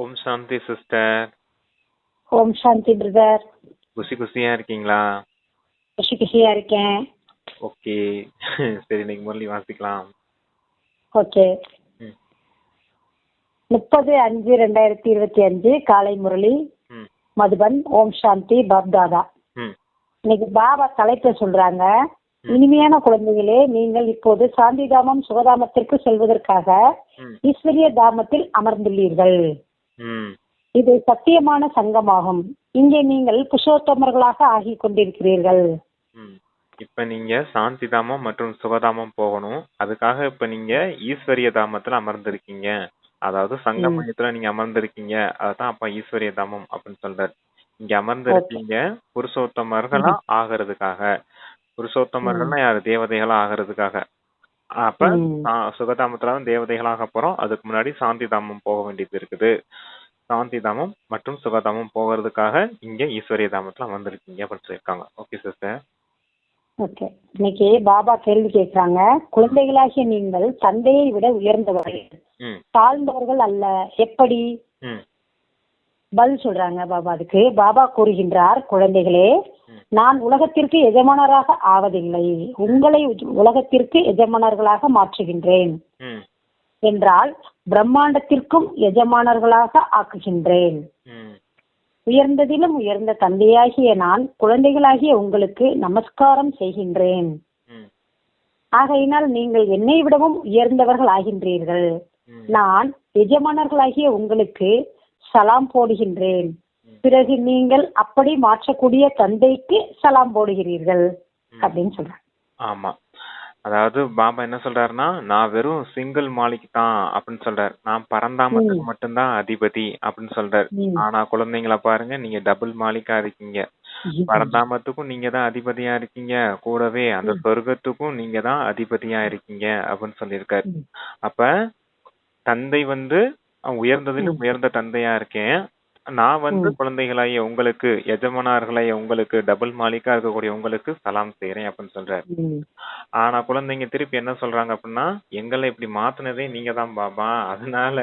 ஓம் சாந்தி sister. ஓம் சாந்தி brother. குசி குசியா இருக்கீங்களா? குஷி குஷியா இருக்கேன். ஓகே. சரி இன்னைக்கு முரளி வாசிக்கலாம். ஓகே. முப்பது அஞ்சு ரெண்டாயிரத்தி இருபத்தி அஞ்சு காலை முரளி. மதுபன் ஓம் சாந்தி பாப்தாதா இன்னைக்கு பாபா தலைப்பை சொல்றாங்க. இனிமையான குழந்தைகளே நீங்கள் இப்போது சாந்திதாமம் சுகதாமத்திற்கு செல்வதற்காக ஈஸ்வரிய தாமத்தில் அமர்ந்துள்ளீர்கள். இது சத்தியமான சங்கமாகும். இங்கே நீங்கள் புருஷோத்தமர்களாக ஆகிக் கொண்டிருக்கிறீர்கள். இப்ப நீங்க சாந்தி தாமம் மற்றும் சுகதாமம் போகணும். அதுக்காக இப்ப நீங்க ஈஸ்வரிய தாமத்துல அமர்ந்திருக்கீங்க. அதாவது சங்க மையத்துல நீங்க அமர்ந்திருக்கீங்க. அதுதான் அப்ப ஈஸ்வரிய தாமம் அப்படின்னு சொல்றாரு. இங்க அமர்ந்திருக்கீங்க புருஷோத்தமர்களா ஆகிறதுக்காக. புருஷோத்தமர்கள்னா யாரு? தேவதைகளா ஆகிறதுக்காக. அப்ப ம். சா- சுகதாமத்துல தான் தேவதைகளாக போறோம். அதுக்கு முன்னாடி சாந்தி தாமம் போக வேண்டியது இருக்குது. சாந்தி தாமம் மற்றும் சுகதாமம் போகிறதுக்காக இங்க ஈஸ்வரிய தாமத்துல அமர்ந்திருக்கீங்க அப்படின்னு சொல்லியிருக்காங்க. ஓகே சிஸ்டர் ஓகே இன்னைக்கு பாபா கேள்வி கேட்கிறாங்க. குழந்தைகளாகிய நீங்கள் தந்தையை விட உயர்ந்தவர்கள். ம். தாழ்ந்தவர்கள் அல்ல. எப்படி? ம். பதில் சொல்றாங்க பாபா அதுக்கு. பாபா கூறுகின்றார் குழந்தைகளே நான் உலகத்திற்கு எஜமானராக ஆவதில்லை. உங்களை உலகத்திற்கு எஜமானர்களாக மாற்றுகின்றேன். என்றால் பிரம்மாண்டத்திற்கும் எஜமானர்களாக ஆக்குகின்றேன். உயர்ந்ததிலும் உயர்ந்த தந்தையாகிய நான் குழந்தைகளாகிய உங்களுக்கு நமஸ்காரம் செய்கின்றேன். ஆகையினால் நீங்கள் என்னை விடவும் உயர்ந்தவர்கள் ஆகின்றீர்கள். நான் எஜமானர்களாகிய உங்களுக்கு சலாம் போடுகின்றேன். பிறகு நீங்கள் அப்படி மாற்றக்கூடிய தந்தைக்கு சலாம் போடுகிறீர்கள் அப்படின்னு சொல்றாங்க. ஆமா. அதாவது பாபா என்ன சொல்றாருன்னா நான் வெறும் சிங்கிள் மாலிக் தான் அப்படின்னு சொல்றாரு. நான் பரந்தாமத்துக்கு மட்டும்தான் அதிபதி அப்படின்னு சொல்றாரு. ஆனா குழந்தைங்கள பாருங்க நீங்க டபுள் மாலிக்கா இருக்கீங்க. பரந்தாமத்துக்கும் நீங்க தான் அதிபதியா இருக்கீங்க. கூடவே அந்த சொர்க்கத்துக்கும் நீங்க தான் அதிபதியா இருக்கீங்க அப்படின்னு சொல்லியிருக்காரு. அப்ப தந்தை வந்து அஹ், உயர்ந்ததிலும் உயர்ந்த தந்தையா இருக்கேன். நான் வந்து குழந்தைகளாகிய உங்களுக்கு எஜமானர்களாகிய உங்களுக்கு டபுள் மாலிக்கா இருக்கக்கூடிய உங்களுக்கு சலாம் செய்யறேன் அப்படின்னு சொல்றாரு. ஆனா குழந்தைங்க திருப்பி என்ன சொல்றாங்க அப்படின்னா எங்களை இப்படி மாத்துனதே நீங்க தான் பாபா. அதனால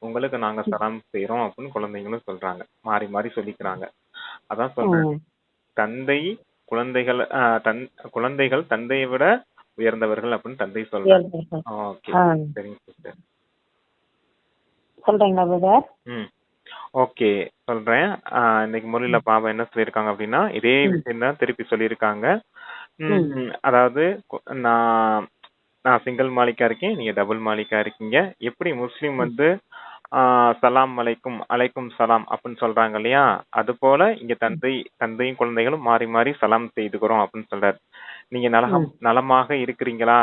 உங்களுக்கு நாங்க சலாம் செய்யறோம் அப்படின்னு குழந்தைங்களும் சொல்றாங்க. மாறி மாறி சொல்லிக்கிறாங்க. அதான் சொல்றேன். தந்தை குழந்தைகள் தன் குழந்தைகள் தந்தையை விட உயர்ந்தவர்கள் அப்படின்னு தந்தை சொல்றாங்க. ஓகே. சரிங்க சிஸ்டர் சொல்றீங்களா பிரதர் ம். ஓகே சொல்றேன். இன்னைக்கு முரளியில பாபா என்ன சொல்லியிருக்காங்க அப்படின்னா இதே விஷயம் தான் திருப்பி சொல்லியிருக்காங்க. அதாவது நான் நான் சிங்கிள் மாலிக்கா இருக்கேன் நீங்க டபுள் மாலிக்கா இருக்கீங்க. எப்படி முஸ்லீம் வந்து சலாம் அலைக்கும் அலைக்கும் சலாம் அப்படின்னு சொல்றாங்க இல்லையா? அது போல இங்க தந்தை தந்தையும் குழந்தைகளும் மாறி மாறி சலாம் செய்துக்கிறோம் அப்படின்னு சொல்றாரு. நீங்க நலம் நலமாக இருக்கிறீங்களா?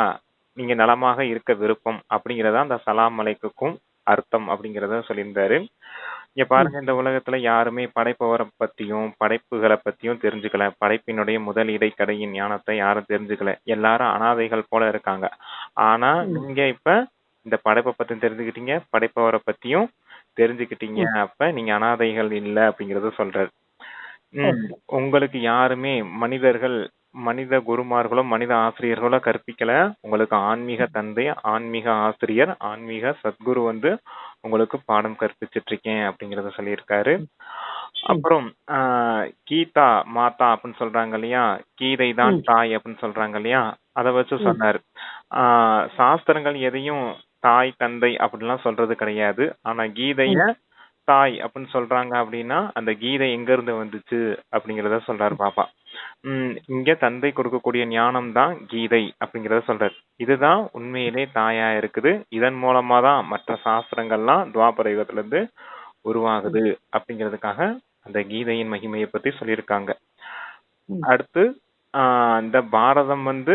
நீங்க நலமாக இருக்க விருப்பம் அப்படிங்கறத அந்த சலாம் அலைக்குக்கும் அர்த்தம் அப்படிங்கறத சொல்லியிருந்தாரு. இங்க பாருங்க இந்த உலகத்துல யாருமே படைப்பவரை பத்தியும் படைப்புகளை பத்தியும் தெரிஞ்சுக்கல. படைப்பினுடைய முதல் இடைக்கடையின் ஞானத்தை யாரும் தெரிஞ்சுக்கல. எல்லாரும் அனாதைகள் போல இருக்காங்க. ஆனா நீங்க இப்ப இந்த படைப்பை பத்தி தெரிஞ்சுக்கிட்டீங்க படைப்பவரை பத்தியும் தெரிஞ்சுக்கிட்டீங்க. அப்ப நீங்க அனாதைகள் இல்ல அப்படிங்கறத சொல்றாரு. ம், உங்களுக்கு யாருமே மனிதர்கள் மனித குருமார்களோ மனித ஆசிரியர்களோ கற்பிக்கல. உங்களுக்கு ஆன்மீக தந்தை ஆன்மீக ஆசிரியர் ஆன்மீக சத்குரு வந்து உங்களுக்கு பாடம் கற்பிச்சிட்டு இருக்கேன் அப்படிங்கறத சொல்லியிருக்காரு. அப்புறம் ஆஹ், கீதா மாதா அப்படின்னு சொல்றாங்க இல்லையா? கீதை தான் தாய் அப்படின்னு சொல்றாங்க இல்லையா? அத வச்சு சொன்னாரு. ஆஹ், சாஸ்திரங்கள் எதையும் தாய் தந்தை அப்படிலாம் சொல்றது கிடையாது. ஆனா கீதைய தாய் அப்படின்னு சொல்றாங்க அப்படின்னா அந்த கீதை எங்க இருந்து வந்துச்சு அப்படிங்கறத சொல்றாரு பாப்பா. இங்க தந்தை கொடுக்கக்கூடிய ஞானம் தான் கீதை அப்படிங்கறத சொல்றாரு. இதுதான் உண்மையிலே தாயா இருக்குது. இதன் மூலமா தான் மற்ற சாஸ்திரங்கள்லாம் துவாபர யுகத்துல இருந்து உருவாகுது அப்படிங்கிறதுக்காக அந்த கீதையின் மகிமையை பத்தி சொல்லியிருக்காங்க. அடுத்து ஆஹ் இந்த பாரதம் வந்து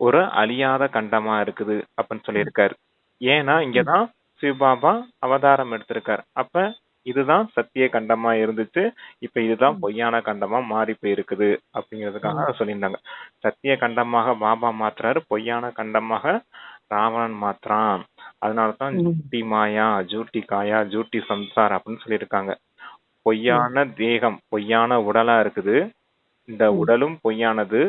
ஒரு அழியாத கண்டமா இருக்குது அப்படின்னு சொல்லியிருக்காரு. ஏன்னா இங்கதான் சிவபாபா அவதாரம் எடுத்திருக்காரு. அப்ப இதுதான் சத்திய கண்டமா இருந்துச்சு. இப்ப இதுதான் பொய்யான கண்டமா மாறி போயிருக்குது அப்படிங்கிறதுக்காக சொல்லியிருந்தாங்க. சத்திய கண்டமாக பாபா மாத்துறாரு பொய்யான கண்டமாக ராவணன் மாத்துறான். அதனாலதான் ஜூட்டி மாயா ஜூட்டி காயா ஜூட்டி சம்சார் அப்படின்னு சொல்லியிருக்காங்க. பொய்யான தேகம் பொய்யான உடலா இருக்குது. இந்த உடலும் பொய்யானது.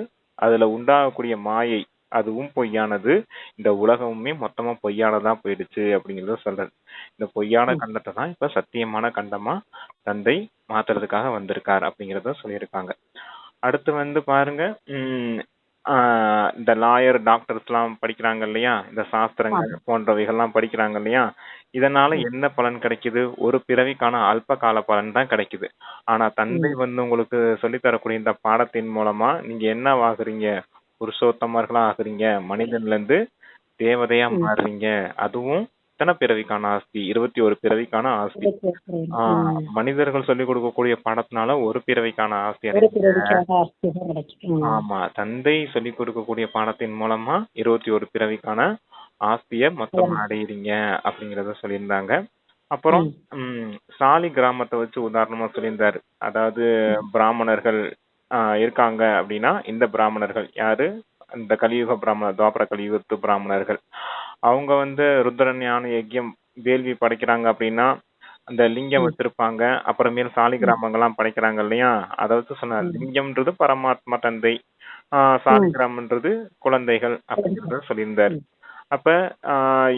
அதுல உண்டாகக்கூடிய மாயை அதுவும் பொய்யானது. இந்த உலகமுமே மொத்தமா பொய்யானதா போயிடுச்சு அப்படிங்கறத சொல்றாரு இந்த பொய்யான கண்டத்தை தான் இப்ப சத்தியமான கண்டமா தந்தை மாத்துறதுக்காக வந்திருக்கார் அப்படிங்கறத சொல்லியிருக்காங்க. அடுத்து வந்து பாருங்க உம் ஆஹ் இந்த லாயர் டாக்டர்ஸ் எல்லாம் படிக்கிறாங்க இல்லையா? இந்த சாஸ்திரங்கள் போன்றவைகள்லாம் படிக்கிறாங்க இல்லையா? இதனால என்ன பலன் கிடைக்குது? ஒரு பிறவிக்கான அல்ப கால பலன் தான் கிடைக்குது. ஆனா தந்தை வந்து உங்களுக்கு சொல்லித் தரக்கூடிய இந்த பாடத்தின் மூலமா நீங்க என்ன ஆகுறீங்க புருஷோத்தமர்களா ஆகுறீங்க. மனிதன்ல இருந்து தேவதையா மாறுறீங்க. அதுவும் எத்தனை பிறவிக்கான ஆஸ்தி? இருபத்தி ஒரு பிறவிக்கான ஆஸ்தி. ஆஹ் மனிதர்கள் சொல்லிக் கொடுக்கக்கூடிய பாடத்தினால ஒரு பிறவிக்கான ஆஸ்தி. ஆமா தந்தை சொல்லிக் கொடுக்கக்கூடிய பாடத்தின் மூலமா இருபத்தி ஒரு பிறவிக்கான ஆஸ்திய மொத்தமா அடையிறீங்க அப்படிங்கறத சொல்லியிருந்தாங்க. அப்புறம் ம், சாலி கிராமத்தை வச்சு உதாரணமா சொல்லியிருந்தாரு. அதாவது பிராமணர்கள் இருக்காங்க அப்படின்னா இந்த பிராமணர்கள் யாரு? இந்த கலியுக பிராமணர் துவாபர கலியுகத்து பிராமணர்கள். அவங்க வந்து ருத்ர ஞான யஜ்யம் வேள்வி படைக்கிறாங்க அப்படின்னா அந்த லிங்கம் வச்சிருப்பாங்க. அப்புறமேல் சாலி கிராமங்கள்லாம் படைக்கிறாங்க இல்லையா? அதை வச்சு சொன்னார் லிங்கம்ன்றது பரமாத்மா தந்தை. ஆஹ் சாலி கிராமன்றது குழந்தைகள் அப்படிங்கறத சொல்லியிருந்தாரு. அப்ப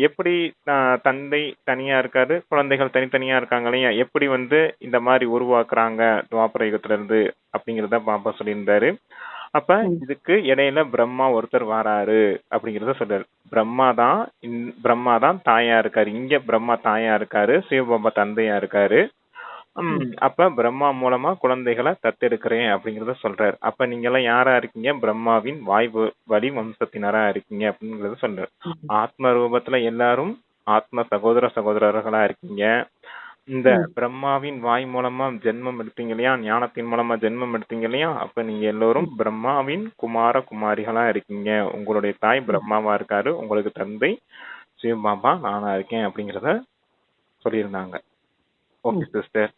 எப்படி தந்தை தனியா இருக்காரு குழந்தைகள் தனித்தனியா இருக்காங்க இல்லையா? எப்படி வந்து இந்த மாதிரி உருவாக்குறாங்க துவாபர யுகத்துல இருந்து அப்படிங்கறத பாப்பா சொல்லியிருந்தாரு. அப்ப இதுக்கு இடையில பிரம்மா ஒருத்தர் வாராரு அப்படிங்கறத சொல்றாரு. பிரம்மா தான் பிரம்மா தான் தாயா இருக்காரு. இங்க பிரம்மா தாயா இருக்காரு சிவபாபா தந்தையா இருக்காரு. உம் அப்ப பிரம்மா மூலமா குழந்தைகளை தத்தெடுக்கிறேன் அப்படிங்கறத சொல்றாரு. அப்ப நீங்க எல்லாம் யாரா இருக்கீங்க? பிரம்மாவின் வாய் வ- வழி வம்சத்தினரா இருக்கீங்க அப்படிங்கறத சொல்றாரு. ஆத்ம ரூபத்துல எல்லாரும் ஆத்ம சகோதர சகோதரர்களா இருக்கீங்க. இந்த பிரம்மாவின் வாய் மூலமா ஜென்மம் எடுத்தீங்க இல்லையா? ஞானத்தின் மூலமா ஜென்மம் எடுத்தீங்க இல்லையா? அப்ப நீங்க எல்லோரும் பிரம்மாவின் குமார குமாரிகளா இருக்கீங்க. உங்களுடைய தாய் பிரம்மாவா இருக்காரு. உங்களுக்கு தந்தை சிவபாபா நானா இருக்கேன் அப்படிங்கறத சொல்லியிருந்தாங்க. Okay sister.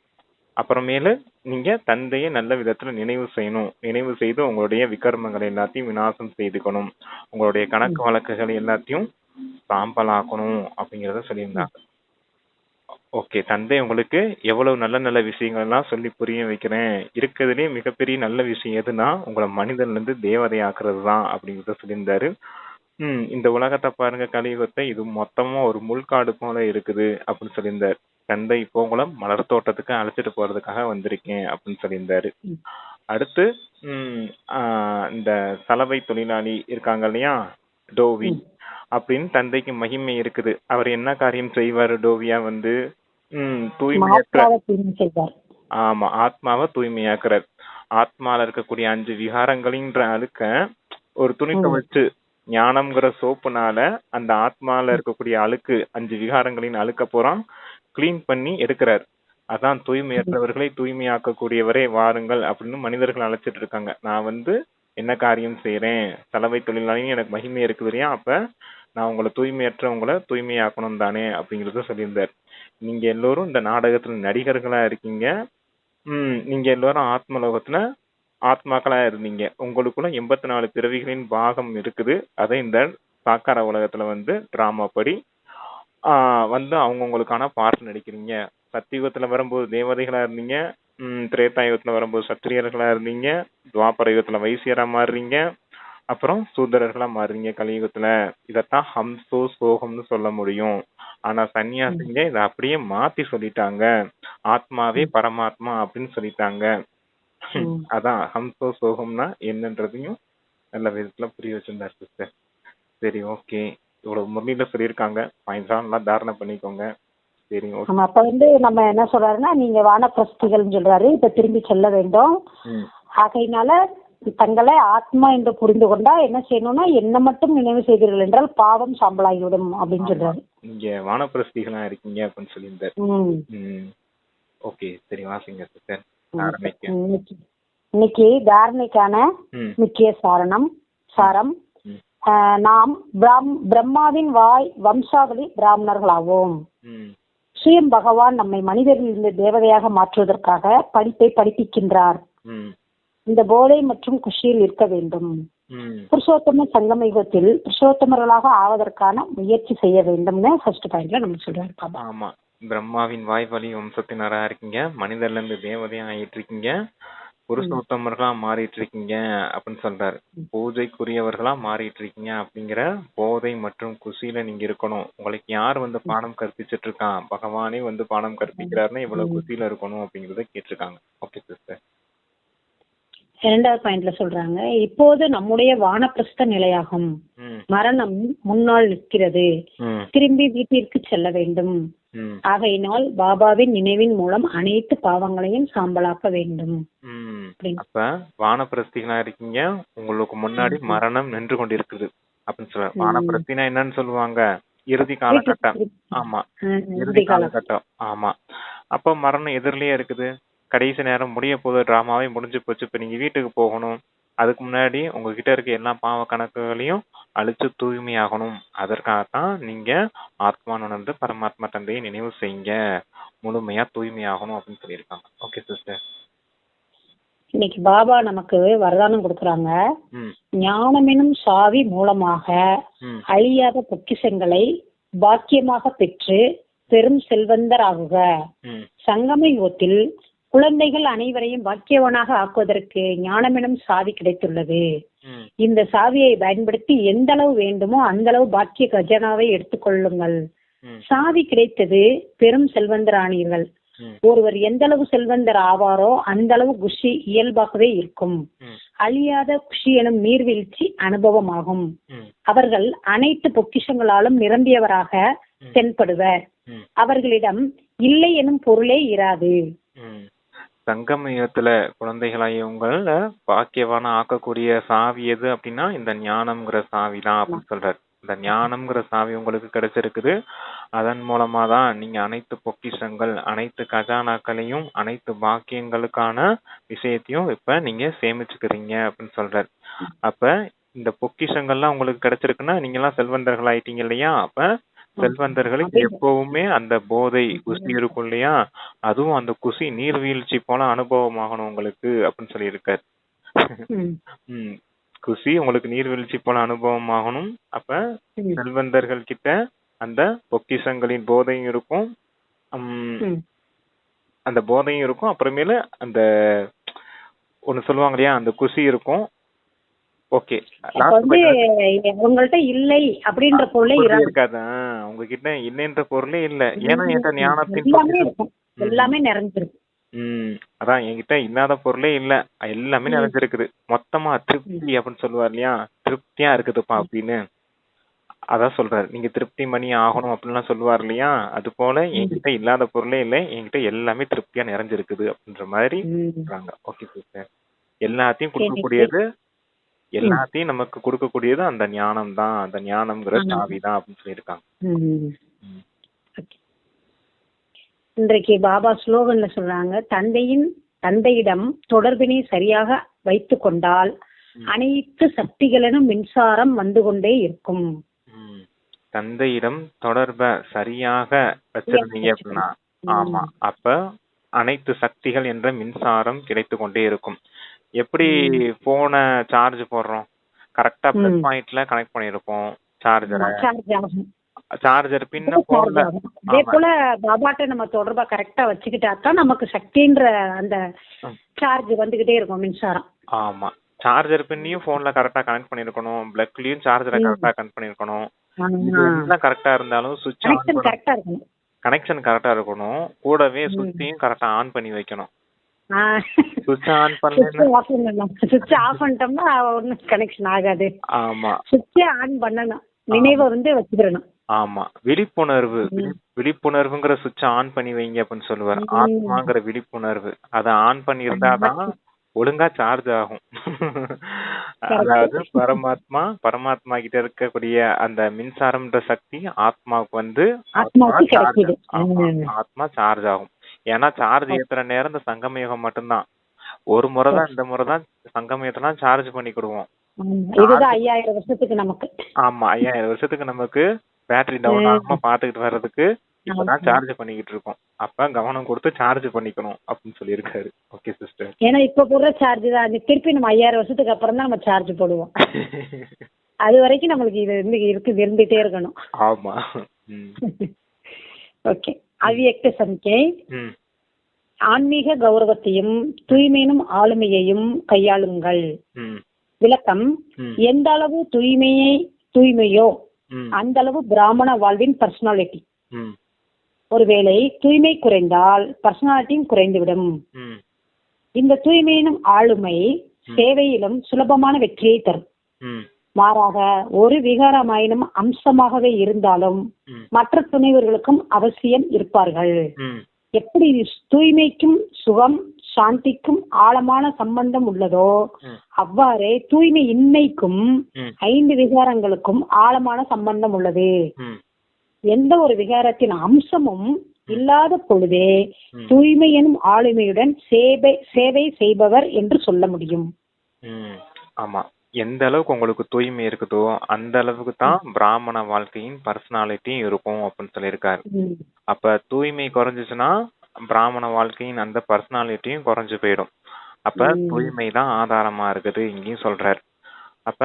அப்புறமேலு நீங்க தந்தையை நல்ல விதத்துல நினைவு செய்யணும். நினைவு செய்து உங்களுடைய விகர்மங்களை எல்லாத்தையும் விநாசம் செய்துக்கணும். உங்களுடைய கணக்கு வழக்குகள் எல்லாத்தையும் சாம்பலாக்கணும் அப்படிங்கறத சொல்லியிருந்தாங்க. ஓகே தந்தை உங்களுக்கு எவ்வளவு நல்ல நல்ல விஷயங்கள் எல்லாம் சொல்லி புரிய வைக்கிறேன். இருக்கிறதுலே மிகப்பெரிய நல்ல விஷயம் எதுனா உங்களை மனிதன்ல இருந்து தேவதை ஆக்குறது தான் அப்படிங்கறத சொல்லியிருந்தாரு. ம் இந்த உலகத்தை பாருங்க கலியுகத்தை. இது மொத்தமா ஒரு முள்காடு போல இருக்குது அப்படின்னு சொல்லியிருந்தாரு. தந்தை உங்களை மலர் தோட்டத்துக்கு அழைச்சிட்டு போறதுக்காக வந்திருக்கேன் அப்படின்னு சொல்லியிருந்தாரு. அடுத்து ம், ஆஹ், இந்த சலவை தொழிலாளி இருக்காங்க இல்லையா? டோவி. அப்படின்னு தந்தைக்கு மகிமை இருக்குது. அவர் என்ன காரியம் செய்வாரு டோவியா வந்து? ம் தூய்மையற்ற மாற்றாக தீர்வு செய்வார். ஆமா ஆத்மாவை தூய்மையாக்குறார். ஆத்மால இருக்கக்கூடிய அஞ்சு விகாரங்களின்ற அழுக்க ஒரு துணி துவைச்சு ஞானம்ங்கிற சோப்புனால அந்த ஆத்மால இருக்கக்கூடிய அழுக்கு அஞ்சு விகாரங்களின் அழுக்க பூரா க்ளீன் பண்ணி எடுக்கிறார். அதான் தூய்மையற்றவர்களை தூய்மையாக்கக்கூடியவரே வாருங்கள் அப்படின்னு மனிதர்கள் அழைச்சிட்டு இருக்காங்க. நான் வந்து என்ன காரியம் செய்யறேன் சலவை தொழிலாளியும் எனக்கு மகிமை இருக்குது இல்லையா? அப்ப நான் உங்களை தூய்மையற்றவங்களை தூய்மையாக்கணும் தானே அப்படிங்கறத சொல்லியிருந்தார். நீங்க எல்லோரும் இந்த நாடகத்துல நடிகர்களா இருக்கீங்க. உம் நீங்க எல்லாரும் ஆத்மலோகத்துல ஆத்மாக்களா இருந்தீங்க. உங்களுக்குள்ள எண்பத்தி நாலு பிறவிகளின் பாகம் இருக்குது. அதை இந்த சாக்கார உலகத்துல வந்து டிராமா படி வந்து அவங்கவுங்களுக்கான பார்ட் நடிக்கிறீங்க. சத்தியுகத்துல வரும்போது தேவதைகளா இருந்தீங்க. ம் திரேதாயுகத்துல வரும்போது சத்திரியர்களா இருந்தீங்க. துவாபர யுகத்துல வைசியரா மாறுறீங்க. அப்புறம் சூதரர்களா மாறுறீங்க கலியுகத்துல. இதத்தான் ஹம்சோ சோகம்னு சொல்ல முடியும். ஆனா சன்னியாசிங்க இத அப்படியே மாத்தி சொல்லிட்டாங்க. ஆத்மாவே பரமாத்மா அப்படின்னு சொல்லிட்டாங்க. அதான் ஹம்சோ சோகம்னா என்னன்றதையும் நல்ல விதத்துல புரிய வச்சிருந்தார் சிஸ்டர் சரி ஓகே இவ்வளவு முரளியில சொல்லியிருக்காங்க. பாயிண்ட்ஸா நல்லா தாரணை பண்ணிக்கோங்க. சரி அப்ப வந்து நம்ம என்ன சொல்றாருன்னா நீங்க வானப்பிரஸ்திகள் சொல்றாரு. இப்ப திரும்பி செல்ல வேண்டும். ஆகையினால தங்களை ஆத்மா என்று புரிந்து கொண்டா என்ன செய்யணும்னா என்ன மட்டும் நினைவு செய்தீர்கள் என்றால் பாவம் சாம்பலாகிவிடும் அப்படின்னு சொல்றாரு. நீங்க வானப்பிரஸ்திகளா இருக்கீங்க அப்படின்னு சொல்லியிருந்தார். ஓகே சரி வாசிங்க சிஸ்டர் இன்னைக்கு தாரணைக்கான முக்கிய சாரணம் சாரம். நாம் பிராம் பிரம்மாவின் வாய் வம்சாவளி பிராமணர்களாவோம். ம். சுயம் பகவான் நம்மை மனிதரிலிருந்து தேவதையாக மாற்றுவதற்காக படிப்பை படிப்பிக்கின்றார். இந்த போதை மற்றும் குஷியில் இருக்க வேண்டும். புருஷோத்தம சங்கம யுகத்தில் புருஷோத்தமர்களாக ஆவதற்கான முயற்சி செய்ய வேண்டும்னு ஃபர்ஸ்ட் பாயிண்ட்ல நம்ம சொல்றாரு ஆமா. பிரம்மாவின் வாய் வழி வம்சத்தினரா இருக்கீங்க. மனிதர்ல இருந்து தேவதையா ஆயிட்டு இருக்கீங்க புருஷோத்தமர்களா மாறிட்டு இருக்கீங்க அப்படின்னு சொல்றாரு. பூஜைக்குரியவர்களா மாறிட்டு இருக்கீங்க அப்படிங்கிற போதை மற்றும் குசியில நீங்க இருக்கணும். உங்களுக்கு யார் வந்து பாடம் கற்பிச்சிட்டு இருக்கான் பகவானே வந்து பாடம் கற்பிக்கிறாருன்னா இவ்வளவு குசியில இருக்கணும் அப்படிங்கறத கேட்டிருக்காங்க. ஓகே சிஸ்டர் இரண்டாவது பாயிண்ட்ல சொல்றாங்க இப்போது நம்முடைய வானப்பிரஸ்த நிலையாகும். மரணம் முன்னால் நிற்கிறது. திரும்பி வீட்டிற்கு செல்ல வேண்டும். ஆகையினால் பாபாவின் நினைவின் மூலம் அனைத்து பாவங்களையும் சாம்பலாக்க வேண்டும். அப்ப வானப்பிரஸ்திகளா இருக்கீங்க. உங்களுக்கு முன்னாடி மரணம் நின்று கொண்டிருக்குது. அப்படின்னு சொல்ற வானப்பிரஸ்தினா என்னன்னு சொல்லுவாங்க. இறுதி காலகட்டம். ஆமா. இறுதி காலகட்டம். ஆமா. அப்ப மரணம் எதிரிலேயே இருக்குது. கடைசி நேரம் முடிய போது டிராமாவே முடிஞ்சு போச்சு. இப்ப நீங்க வீட்டுக்கு போகணும். அதுக்கு முன்னாடி உங்ககிட்ட இருக்க எல்லா பாவ கணக்குகளையும் அழிச்சு தூய்மையாகணும். அதற்காகத்தான் நீங்க ஆத்மான் உணர்ந்து பரமாத்மா தந்தையை நினைவு செய்யுங்க. முழுமையா தூய்மையாகணும் அப்படின்னு சொல்லியிருக்காங்க. ஓகே சிஸ்டர் இன்னைக்கு பாபா நமக்கு வரதானம் கொடுக்கறாங்க. ஞானமெனும் சாவி மூலமாக அழியாத பொக்கிஷங்களை பாக்கியமாக பெற்று பெரும் செல்வந்தராகுக. சங்கம யுகத்தில் குழந்தைகள் அனைவரையும் பாக்கியவனாக ஆக்குவதற்கு ஞானமெனும் சாவி கிடைத்துள்ளது. இந்த சாவியை பயன்படுத்தி எந்த அளவு வேண்டுமோ அந்த அளவு பாக்கிய கஜனாவை எடுத்துக்கொள்ளுங்கள். சாவி கிடைத்தது பெரும் செல்வந்தரானீர்கள். ஒருவர் எந்த அளவு செல்வந்தர் ஆவாரோ அந்த அளவு குஷி இயல்பாகவே இருக்கும். அழியாத குஷி எனும் நீர்வீழ்ச்சி அனுபவமாகும். அவர்கள் அனைத்து பொக்கிஷங்களாலும் நிரம்பியவராக தென்படுவர். அவர்களிடம் இல்லை எனும் பொருளே இராது. சங்கமயத்துல குழந்தைகளாகிய உங்கள பாக்கியவான ஆக்கக்கூடிய சாவி எது அப்படின்னா இந்த ஞானம்ங்கிற சாவி தான் அப்படின்னு சொல்றாரு. இந்த ஞானம்ங்கிற சாவி உங்களுக்கு கிடைச்சிருக்குது. அதன் மூலமா தான் நீங்க அனைத்து பொக்கிஷங்கள் அனைத்து கஜானாக்களையும் அனைத்து பாக்கியங்களுக்கான விஷயத்தையும் இப்ப நீங்க சேமிச்சுக்கிறீங்க அப்படின்னு சொல்றாரு. அப்ப இந்த பொக்கிஷங்கள்லாம் உங்களுக்கு கிடைச்சிருக்குன்னா நீங்க எல்லாம் செல்வந்தர்கள் ஆயிட்டீங்க இல்லையா? அப்ப செல்வந்தர்களுக்கு எப்பவுமே அந்த போதை குசி இருக்கும் இல்லையா? அதுவும் அந்த குசி நீர்வீழ்ச்சி போல அனுபவமாகணும் உங்களுக்கு அப்படின்னு சொல்லியிருக்காரு. ம். ம். குசி உங்களுக்கு நீர்வீழ்ச்சி போல அனுபவமாகணும். அப்ப. செல்வந்தர்கள் கிட்ட அந்த பொக்கிஷங்களின் போதையும் இருக்கும். உம். அந்த போதையும் இருக்கும். அப்புறமேல அந்த ஒண்ணு சொல்லுவாங்க இல்லையா அந்த குசி இருக்கும். ஓகே. உங்கள்ட்ட இல்லை அப்படின்ற பொருளே இருக்காது? உங்ககிட்ட இல்லைன்ற பொருளே இல்ல. ஏன்னா என்கிட்ட ஞானத்தின் எல்லாமே நிறைஞ்சிருக்கு ம். அதான் என்கிட்ட இல்லாத பொருளே இல்ல. எல்லாமே நிறைஞ்சிருக்குது. மொத்தமா திருப்தி அப்படின்னு சொல்லுவார் இல்லையா? திருப்தியா இருக்குதுப்பா அப்படின்னு. அதான் சொல்றாரு. நீங்க திருப்தி மணி ஆகணும் அப்படின்லாம் சொல்லுவார் இல்லையா? அது போல என்கிட்ட இல்லாத பொருளே இல்லை. என்கிட்ட எல்லாமே திருப்தியா நிறைஞ்சிருக்குது அப்படின்ற மாதிரி. சொல்றாங்க. ஓகே சிஸ்டர் எல்லாத்தையும் கொடுக்கக்கூடியது எல்லாத்தையும் நமக்கு கொடுக்கக்கூடியது அந்த ஞானம் தான் அந்த ஞானம்ங்கிற சாவி தான் அப்படின்னு சொல்லியிருக்காங்க. இன்றைக்கு பாபா ஸ்லோகன்ல சொல்றாங்க தந்தையின் தந்தையிடம் தொடர்பினை சரியாக வைத்து கொண்டால் அனைத்து சக்திகளிலும் மின்சாரம் வந்து கொண்டே இருக்கும். தந்தையிடம் தொடர்ப சரியாக வச்சிருந்தீங்க அப்படின்னா ஆமா. அப்ப அனைத்து சக்திகள் என்ற மின்சாரம் கிடைத்து கொண்டே இருக்கும். எப்படி போனை சார்ஜ் போடுறோம்? கரெக்டா பிளஸ் பாயிண்ட்ல கனெக்ட் பண்ணிருப்போம் சார்ஜரை சார்ஜ் ஆகும். சார்ஜர் பின்ன சார்ஜ் போன்ல ஆகும். அதே போல பாபாட்ட நம்ம தொடர்பா கரெக்டா வச்சுக்கிட்டா தான் நமக்கு சக்தின்ற அந்த ம். சார்ஜ் வந்துகிட்டே இருக்கும் மின்சாரம். ஆமா. சார்ஜர் பின்னையும் போன்ல கரெக்டா கனெக்ட் பண்ணிருக்கணும். பிளக்லயும் சார்ஜரை கரெக்டா கனெக்ட் பண்ணிருக்கணும். கரெக்டா இருந்தாலும் சுவிட்ச் கனெக்ஷன் கரெக்டா இருக்கணும். கனெக்ஷன் கரெக்டா இருக்கணும். கூடவே சுவிட்சையும் கரெக்டா ஆன் பண்ணி வைக்கணும். சுவிட்ச் ஆன் பண்ணல சுவிட்ச் ஆஃப் பண்ணிட்டோம்னா ஒன்றும் கனெக்ஷன் ஆகாது. ஆமா. சுவிட்சே ஆன் பண்ணணும். நினைவை வந்து வச்சுக்கிறணும் ஆமா. விழிப்புணர்வு. விழி- விழிப்புணர்வுங்கிற சுவிட்ச் ஆன் பண்ணி வைங்க அப்படின்னு சொல்லுவார். ஆத்மாங்கிற விழிப்புணர்வு. அத ஆன் பண்ணி இருந்தாதான் ஒழுங்கா சார்ஜ் ஆகும். அதாவது பரமாத்மா. பரமாத்மா கிட்ட இருக்கக்கூடிய அந்த மின்சாரம்ன்ற சக்தி ஆத்மாவுக்கு வந்து. ஆத்மா சார்ஜ் ஆகும். ஏன்னா சார்ஜ் ஏத்துற நேரம் இந்த சங்கமயுகம் மட்டும்தான். ஒரு முறை தான் இந்த முறை தான் சங்கமயத்தெல்லாம் சார்ஜ் பண்ணிக்கிடுவோம். ஆமா. இதுதான் ஐயாயிரம் வருஷத்துக்கு நமக்கு. ஆமா ஐயாயிரம் வருஷத்துக்கு நமக்கு பேட்டரி டவுன் ஆகாம பாத்துக்கிட்டு வர்றதுக்கு இப்பதான் சார்ஜ் பண்ணிக்கிட்டு இருக்கோம் அப்ப கவனம் கொடுத்து சார்ஜ் பண்ணிக்கணும் அப்படின்னு சொல்லியிருக்காரு. ஓகே சிஸ்டர் ஏன்னா இப்ப போடுற சார்ஜ் தான். அது திருப்பி நம்ம ஐயாயிரம் வருஷத்துக்கு அப்புறம் தான் நம்ம சார்ஜ் போடுவோம். அது வரைக்கும் நம்மளுக்கு இது இருந்து இருக்கு இருந்துட்டே இருக்கணும். ஆமா. ஓகே அவ்வியக்த சமிக்கை. ஆன்மீக கௌரவத்தையும் தூய்மையினும் ஆளுமையையும் கையாளுங்கள். விளக்கம். எந்த அளவு தூய்மையை தூய்மையோ அந்த அளவு பிராமண வாழ்வின் பர்சனாலிட்டி ஒருவேளை தூய்மை குறைந்தால் பர்சனாலிட்டியும் குறைந்துவிடும். இந்த தூய்மையினும் ஆளுமை சேவையிலும் சுலபமான வெற்றியை தரும். மாறாக ஒரு விகாரமாயினும் அம்சமாகவே இருந்தாலும் மற்ற துணைவர்களுக்கும் அவசியம் இருப்பார்கள். எப்படி தூய்மைக்கும் சுகம் சாந்திக்கும் ஆழமான சம்பந்தம் உள்ளதோ. அவ்வாறே தூய்மை இன்மைக்கும் ஐந்து விகாரங்களுக்கும் ஆழமான சம்பந்தம் உள்ளது. எந்த ஒரு விகாரத்தின் அம்சமும் இல்லாத பொழுதே. தூய்மை எனும் ஆளுமையுடன் சேவை சேவை செய்பவர் என்று சொல்ல முடியும். ஆமா. எந்த அளவுக்கு உங்களுக்கு தூய்மை இருக்குதோ அந்த அளவுக்கு தான் பிராமண வாழ்க்கையின் பர்சனாலிட்டியும் இருக்கும் அப்படின்னு சொல்லியிருக்காரு. அப்ப தூய்மை குறைஞ்சிச்சுன்னா பிராமண வாழ்க்கையின் அந்த பர்சனாலிட்டியும் குறைஞ்சு போயிடும். அப்ப. தூய்மை தான் ஆதாரமா இருக்குது இங்கேயும் சொல்றாரு. அப்ப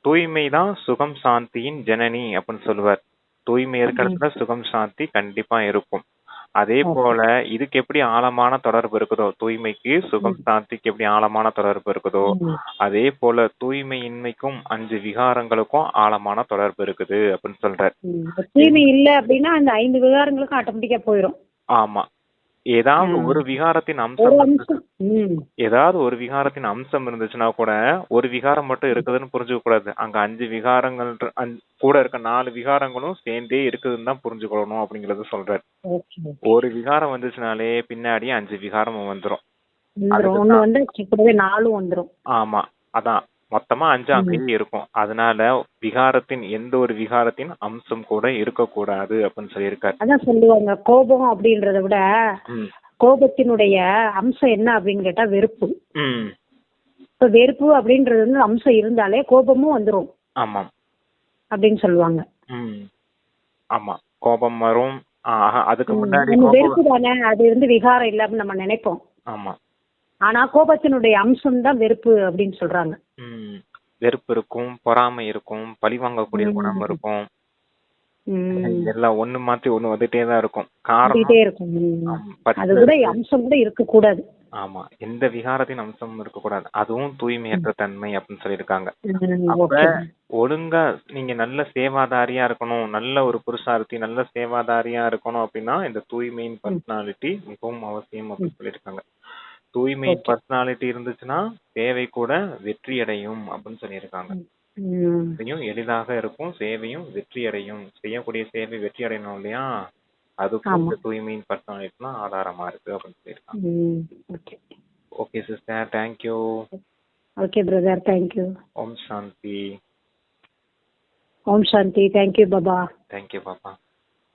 தூய்மை தான் சுகம் சாந்தியின் ஜனனி அப்படின்னு சொல்லுவார். தூய்மை இருக்கிற இடத்துல சுகம் சாந்தி கண்டிப்பா இருக்கும். அதே போல இதுக்கு எப்படி ஆழமான தொடர்பு இருக்குதோ தூய்மைக்கு சுகம் சாந்திக்கு எப்படி ஆழமான தொடர்பு இருக்குதோ. அதே போல தூய்மையின்மைக்கும் அஞ்சு விகாரங்களுக்கும் ஆழமான தொடர்பு இருக்குது அப்படின்னு சொல்றாரு. ம். தூய்மை இல்ல அப்படின்னா அந்த ஐந்து விகாரங்களுக்கும் ஆட்டோமேட்டிக்கா போயிடும் ஆமா. ஏதாவது. ஒரு விகாரத்தின் அம்சம். ஏதாவது ஒரு விகாரத்தின் அம்சம் இருந்துச்சுன்னா கூட ஒரு விகாரம் மட்டும் இருக்குதுன்னு புரிஞ்சுக்க கூடாது அங்க அஞ்சு விகாரங்கள் கூட இருக்க நாலு விகாரங்களும் சேர்ந்தே இருக்குதுன்னு தான் புரிஞ்சுக்கணும் அப்படிங்கறது சொல்றாரு. ஒரு விகாரம் வந்துச்சுனாலே பின்னாடி அஞ்சு நாலும் வந்துரும். ஆமா அதான். மொத்தமா அஞ்சு அங்கேயே இருக்கும். அதனால விகாரத்தின் எந்த ஒரு விகாரத்தின் அம்சம் கூட இருக்கக்கூடாது அப்படின்னு சொல்லியிருக்காரு. அதான் சொல்லுவாங்க கோபம் அப்படின்றத விட ம். கோபத்தினுடைய அம்சம் என்ன அப்படின்னு கேட்டா வெறுப்பு. ம். இப்ப வெறுப்பு அப்படின்றது வந்து அம்சம் இருந்தாலே கோபமும் வந்துரும். ஆமாம். அப்படின்னு சொல்லுவாங்க. ம். ஆமா கோபம் வரும். ஆஹா, அதுக்கு முன்னாடி நம்ம கோபம் வெறுப்பு தானே அது வந்து விகாரம் இல்ல அப்படின்னு நம்ம நினைப்போம். ஆமா. ஆனா கோபத்தினுடைய அம்சம் தான் வெறுப்பு அப்படின்னு சொல்றாங்க. ம். வெறுப்பு இருக்கும் பொறாமை இருக்கும் பழி வாங்கக்கூடிய குணம் இருக்கும். ம். எல்லாம் ஒண்ணு மாத்தி ஒண்ணு வந்துட்டே தான் இருக்கும். காரணம் வந்துட்டே இருக்கும். ம். ஆம், அது கூட அம்சம் கூட இருக்க கூடாது ஆமா எந்த விகாரத்தின் அம்சமும் இருக்கக்கூடாது. அதுவும் தூய்மையற்ற தன்மை அப்படின்னு சொல்லியிருக்காங்க. ம், அப்ப ஓகே. ஒழுங்கா நீங்க நல்ல சேவாதாரியா இருக்கணும் நல்ல ஒரு புருஷார்த்தி நல்ல சேவாதாரியா இருக்கணும் அப்படின்னா இந்த தூய்மையின் பர்சனாலிட்டி மிகவும் அவசியம் அப்படின்னு சொல்லியிருக்காங்க. தூய்மையின் பர்சனாலிட்டி இருந்துச்சுன்னா சேவை கூட வெற்றி அடையும் அப்படின்னு சொல்லியிருக்காங்க. இதையும் எளிதாக இருக்கும். சேவையும் வெற்றி அடையும் செய்யக்கூடிய சேவை வெற்றி அடையணும் இல்லையா அதுக்கும் இந்த தூய்மையின் பர்சனாலிட்டி தான் ஆதாரமா இருக்கு அப்படின்னு சொல்லியிருக்காங்க. Okay sister thank you okay brother thank you Om Shanti Om Shanti thank you Baba thank you பாப்பா